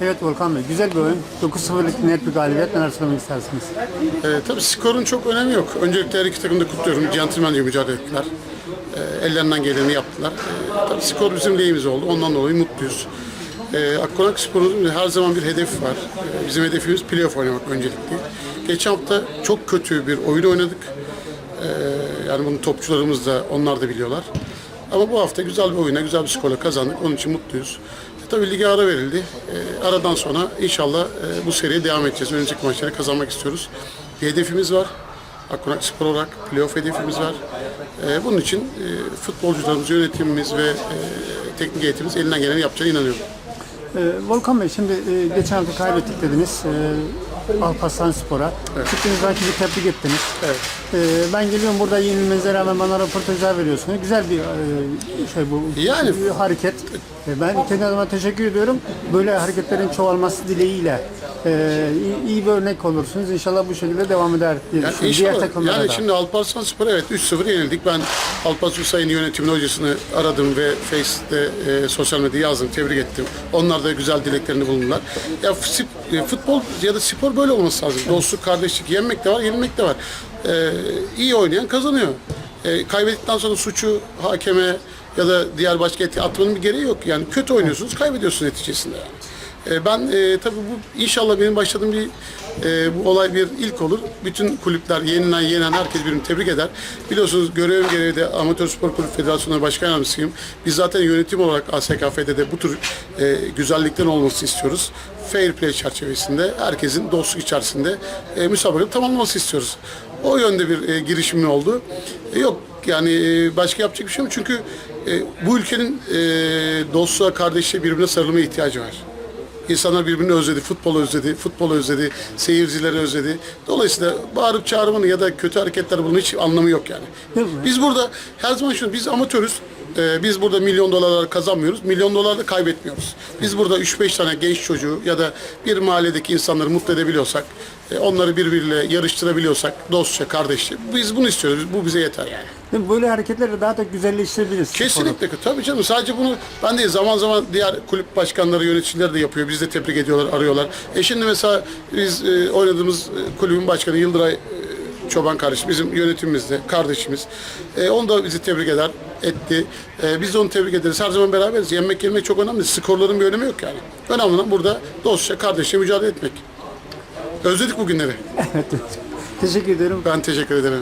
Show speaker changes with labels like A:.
A: Evet Volkan Bey, güzel bir oyun. 9-0'lık net bir galibiyet. Neler söylemek istersiniz?
B: Ee, tabii skorun çok önemi yok. Öncelikle her iki takımı da kutluyorum. Centilmence mücadele ettiler. Ee, ellerinden geleni yaptılar. Ee, tabii skor bizim lehimize oldu. Ondan dolayı mutluyuz. Ee, Akkonak Spor'un her zaman bir hedefi var. Ee, bizim hedefimiz playoff oynamak öncelikli. Geçen hafta çok kötü bir oyun oynadık. Ee, yani bunu topçularımız da onlar da biliyorlar. Ama bu hafta güzel bir oyuna, güzel bir skorla kazandık. Onun için mutluyuz. Tabii lige ara verildi. E, aradan sonra inşallah e, bu seriye devam edeceğiz. Önümüzdeki maçları kazanmak istiyoruz. Bir hedefimiz var. Akkonak Spor olarak playoff hedefimiz var. E, bunun için e, futbolcularımız, yönetimimiz ve e, teknik heyetimiz elinden geleni yapacağına inanıyorum.
A: Ee, Volkan Bey, şimdi e, geçen hafta kaybettik dediniz. E, Alparslan Spor'a. Çıktınız rakibi tebrik ettiniz.
B: Evet.
A: Ee, ben geliyorum burada yenilmenize rağmen bana röportajlar veriyorsunuz. Güzel bir e, şey bu.
B: Yani-
A: bir hareket. E, Ben kendi adıma teşekkür ediyorum. Böyle hareketlerin çoğalması dileğiyle e, iyi, iyi bir örnek olursunuz. İnşallah bu şekilde devam eder diye
B: Yani
A: düşünüyorum. Diğer takımlara
B: yani
A: da.
B: şimdi Alparslan Spor evet 3-0 yenildik. Ben Alparslan Sayın yönetimin hocasını aradım ve Face'de e, sosyal medyada yazdım, tebrik ettim. Onlar da güzel dileklerini bulundular. Ya e, futbol ya da spor böyle olması lazım. Dostluk, kardeşlik, yenmek de var, yenilmek de var. E, iyi oynayan kazanıyor. E, kaybettikten sonra suçu hakeme ya da diğer başka eti atmanın bir gereği yok. Yani kötü oynuyorsunuz, kaybediyorsunuz neticesinde. Yani. E, Ben e, tabii bu inşallah benim başladığım bir e, bu olay bir ilk olur. Bütün kulüpler yenilen yenen herkes birbirini tebrik eder. Biliyorsunuz görevim gereği de Amatör Spor Kulüp Federasyonu Başkan Yardımcısıyım. Biz zaten yönetim olarak ASKF'de de bu tür e, güzelliklerin olması istiyoruz. Fair play çerçevesinde herkesin dostluk içerisinde e, müsabakanın tamamlaması istiyoruz. O yönde bir e, girişimim oldu. E, yok yani e, başka yapacak bir şey yok. Çünkü e, bu ülkenin e, dostluğa, kardeşliğe birbirine sarılmaya ihtiyacı var. İnsanlar birbirini özledi, futbol özledi, futbol özledi, seyircileri özledi. Dolayısıyla bağırıp çağırmanın ya da kötü hareketler bunun hiç anlamı yok yani. Biz burada her zaman şunu, biz amatörüz. Ee, biz burada milyon dolarlar kazanmıyoruz. Milyon dolar da kaybetmiyoruz. Biz burada 3-5 tane genç çocuğu ya da bir mahalledeki insanları mutlu edebiliyorsak, e, onları birbiriyle yarıştırabiliyorsak, dostça, kardeşçe, biz bunu istiyoruz. Bu bize yeter yani.
A: Değil mi? Böyle hareketleri daha da güzelleştirebiliriz.
B: Kesinlikle tabii canım sadece bunu ben değil zaman zaman diğer kulüp başkanları yöneticileri de yapıyor. Biz de tebrik ediyorlar, arıyorlar. E şimdi mesela biz e, oynadığımız e, kulübün başkanı Yıldıray e, Çoban kardeş bizim yönetimimizde kardeşimiz. E, onu da bizi tebrik eder, etti. E, biz de onu tebrik ederiz. Her zaman beraberiz. Yenmek yenmek çok önemli. Skorların bir önemi yok yani. Önemli olan burada dostça, kardeşçe mücadele etmek. Özledik bugünleri.
A: Evet. Teşekkür ederim.
B: Ben teşekkür ederim.